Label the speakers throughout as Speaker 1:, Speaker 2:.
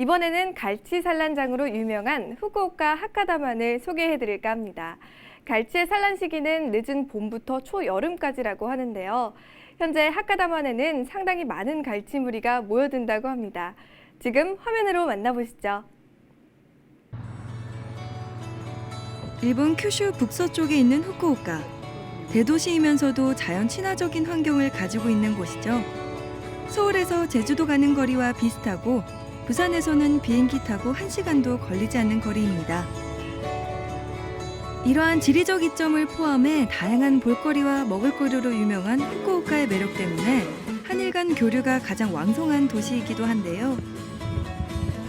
Speaker 1: 이번에는 갈치 산란장으로 유명한 후쿠오카 하카다만을 소개해드릴까 합니다. 갈치의 산란 시기는 늦은 봄부터 초여름까지라고 하는데요. 현재 하카다만에는 상당히 많은 갈치 무리가 모여든다고 합니다. 지금 화면으로 만나보시죠.
Speaker 2: 일본 큐슈 북서쪽에 있는 후쿠오카. 대도시이면서도 자연 친화적인 환경을 가지고 있는 곳이죠. 서울에서 제주도 가는 거리와 비슷하고 부산에서는 비행기 타고 1시간도 걸리지 않는 거리입니다. 이러한 지리적 이점을 포함해 다양한 볼거리와 먹을거리로 유명한 후쿠오카의 매력 때문에 한일 간 교류가 가장 왕성한 도시이기도 한데요.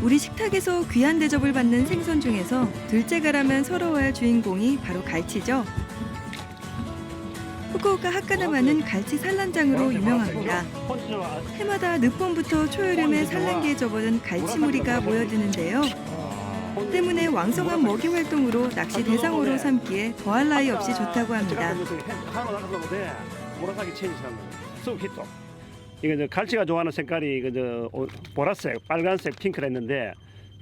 Speaker 2: 우리 식탁에서 귀한 대접을 받는 생선 중에서 둘째 가라면 서러워할 주인공이 바로 갈치죠. 후쿠오카 하카다마는 갈치 산란장으로 유명합니다. 해마다 늦봄부터 초여름에 산란기에 접어든 갈치 무리가 모여드는데요. 때문에 왕성한 먹이 활동으로 낚시 대상으로 삼기에 더할 나위 없이 좋다고 합니다.
Speaker 3: 이거 저 갈치가 좋아하는 색깔이 이거 저 어, 보라색, 빨간색, 핑크를 했는데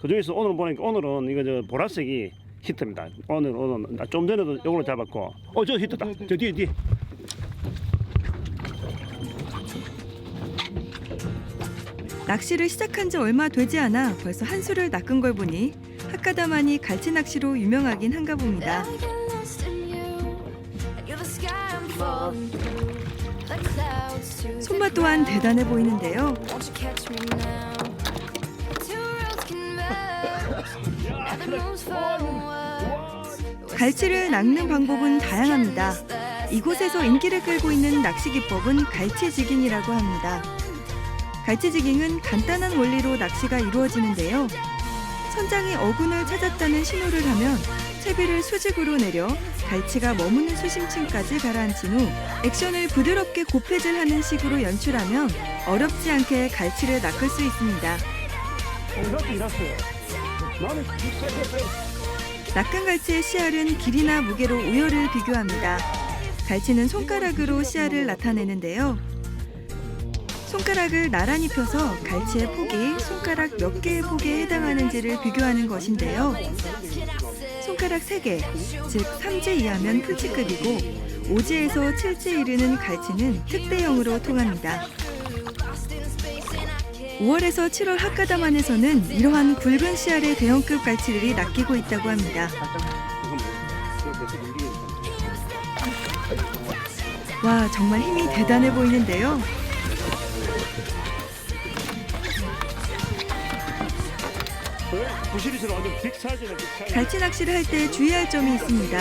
Speaker 3: 그 중에서 오늘 보니까 오늘은 이거 저 보라색이 히트입니다. 오늘 오늘 나좀 전에도 이걸로 잡았고, 어저 히트다. 저 뒤에 뒤에.
Speaker 2: 낚시를 시작한 지 얼마 되지 않아 벌써 한 수를 낚은 걸 보니 하카다만이 갈치 낚시로 유명하긴 한가 봅니다. 손맛 또한 대단해 보이는데요. 갈치를 낚는 방법은 다양합니다. 이곳에서 인기를 끌고 있는 낚시 기법은 갈치지깅이라고 합니다. 갈치지깅은 간단한 원리로 낚시가 이루어지는데요. 선장이 어군을 찾았다는 신호를 하면 채비를 수직으로 내려 갈치가 머무는 수심층까지 가라앉힌 후 액션을 부드럽게 고패질하는 식으로 연출하면 어렵지 않게 갈치를 낚을 수 있습니다. 낚은 갈치의 씨알은 길이나 무게로 우열을 비교합니다. 갈치는 손가락으로 씨알을 나타내는데요. 손가락을 나란히 펴서 갈치의 폭이 손가락 몇 개의 폭에 해당하는지를 비교하는 것인데요. 손가락 3개, 즉 3지 이하면 풀치급이고 5지에서 7지에 이르는 갈치는 특대형으로 통합니다. 5월에서 7월 하카다만에서는 이러한 굵은 씨알의 대형급 갈치들이 낚이고 있다고 합니다. 와, 정말 힘이 대단해 보이는데요. 갈치 낚시를 할 때 주의할 점이 있습니다.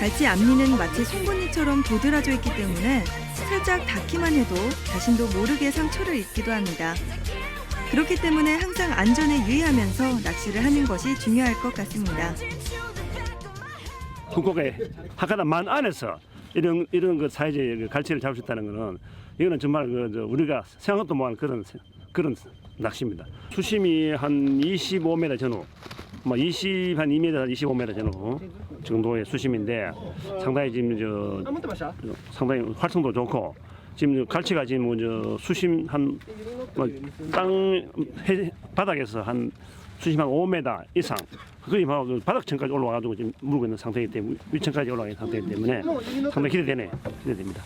Speaker 2: 갈치 앞니는 마치 송곳니처럼 도드라져 있기 때문에 살짝 닿기만 해도 자신도 모르게 상처를 입기도 합니다. 그렇기 때문에 항상 안전에 유의하면서 낚시를 하는 것이 중요할 것 같습니다.
Speaker 3: 북곡에 하카다 만 안에서 이런 이런 그 사이즈의 그 갈치를 잡을 수 있다는 거는 이거는 정말 그저 우리가 생각도 못한 그런 세- 그런 낚시입니다. 수심이 한 25m 전후, 뭐 20, 한 2m, 25m 전후 정도의 수심인데 상당히 지금 저, 저 상당히 활성도 좋고 지금 저 갈치가 지금 저 수심 한 뭐땅 바닥에서 한 수심 한 5m 이상 거의 막 바닥층까지 올라와가지고 지금 물고 있는 상태이기 때문에 위층까지 올라가 있는 상태이기 때문에 상당히 기대되네 기대됩니다.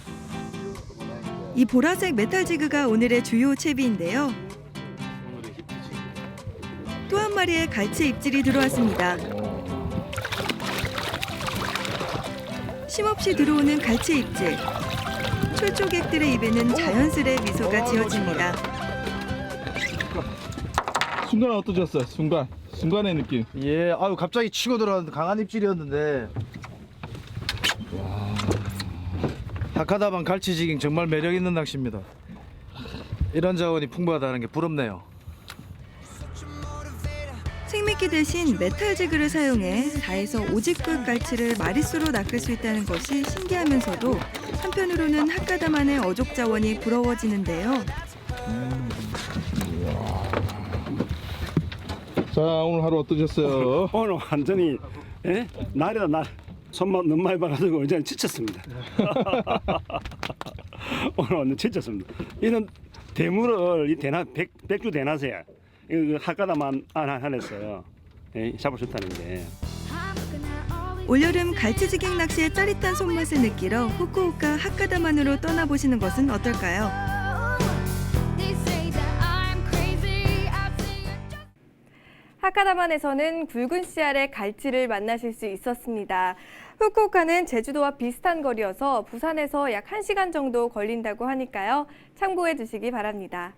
Speaker 2: 이 보라색 메탈 지그가 오늘의 주요 채비인데요. 또 한 마리의 갈치 입질이 들어왔습니다. 쉼없이 들어오는 갈치 입질. 출조객들의 입에는 자연스레 미소가 지어집니다.
Speaker 4: 순간 어떠셨어요? 순간 순간의 느낌.
Speaker 5: 예, 아유 갑자기 치고 들어왔는데 강한 입질이었는데. 하카다방 갈치지깅 정말 매력 있는 낚시입니다. 이런 자원이 풍부하다는 게 부럽네요.
Speaker 2: 생미끼 대신 메탈 지그를 사용해 4에서 5직급 갈치를 마리수로 낚을 수 있다는 것이 신기하면서도 한편으로는 핫가다만의 어족 자원이 부러워지는데요.
Speaker 4: 자 오늘 하루 어떠셨어요?
Speaker 3: 오늘 완전히 예? 날이다 날 손만 너무 많이 봐가지고 이제 지쳤습니다. 오늘 완전 지쳤습니다. 이런 대물을 이 백, 백주 대낮에 이 하카다만 안에서 예, 잡을 수 있다는 게.
Speaker 2: 올여름 갈치지깅 낚시의 짜릿한 손맛을 느끼러 후쿠오카 하카다만으로 떠나보시는 것은 어떨까요?
Speaker 1: 하카다만에서는 굵은 씨알의 갈치를 만나실 수 있었습니다. 후쿠오카는 제주도와 비슷한 거리여서 부산에서 약 1시간 정도 걸린다고 하니까요. 참고해 주시기 바랍니다.